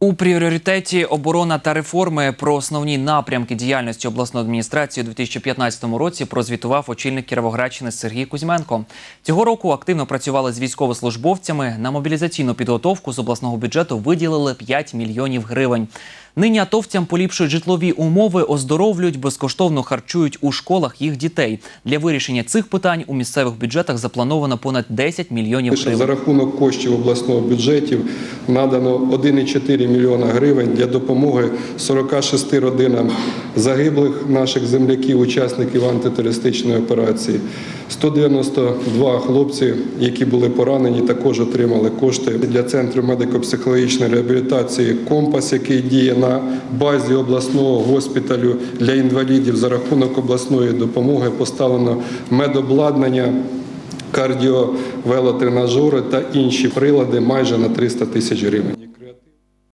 У пріоритеті оборона та реформи про основні напрямки діяльності обласної адміністрації у 2015 році прозвітував очільник Кіровоградщини Сергій Кузьменко. Цього року активно працювали з військовослужбовцями. На мобілізаційну підготовку з обласного бюджету виділили 5 мільйонів гривень. Нині атовцям поліпшують житлові умови, оздоровлюють, безкоштовно харчують у школах їх дітей. Для вирішення цих питань у місцевих бюджетах заплановано понад 10 мільйонів гривень. за рахунок коштів обласного бюджетів надано 1,4 мільйона гривень для допомоги 46 родинам загиблих наших земляків, учасників антитерористичної операції. 192 хлопці, які були поранені, також отримали кошти для центру медико-психологічної реабілітації Компас, який діє на базі обласного госпіталю для інвалідів. За рахунок обласної допомоги поставлено медобладнання кардіовелотренажери та інші прилади майже на 300 тисяч гривень.